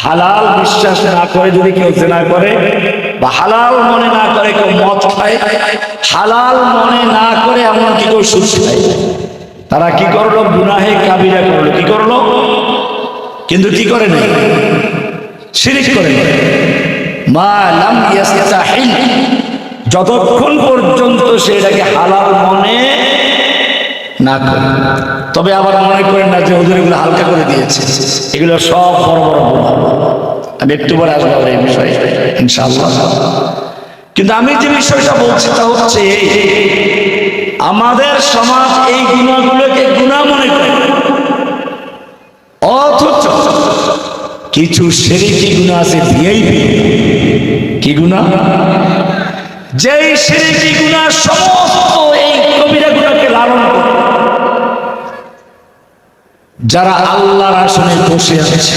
হালাল বিশ্বাস না করে যদি কেউ জেনা করে, বা হালাল মনে না করে কেউ মদ খায়, হালাল মনে না করে এমনকি কেউ সুদ খায়? তারা কি করল? গুনাহে কাবিরা করল। কি করল? কিন্তু কি করে নাই? শিরিক করে নাই। মা লাম যতক্ষণ পর্যন্ত সেটাকে হালাল মনে না করে। তবে আবার মনে করেন না যে ওদের এগুলো হালকা করে দিয়েছে। এগুলো সব বড় বড় গুনাহ। আমি একটু পরে আসব আবার এই বিষয়ে, ইনশাআল্লাহ। কিন্তু আমি যে বিষয়টা বলছি তা হচ্ছে আমাদের সমাজ এই গুণাগুলোকে গুণা মনে করে। অথচ কিছু সেরেকি গুণা আছে ভিআইপি কি গুণা? যেই সেরেকি গুণা সমস্ত যারা আল্লাহর আসনে বসে আছে।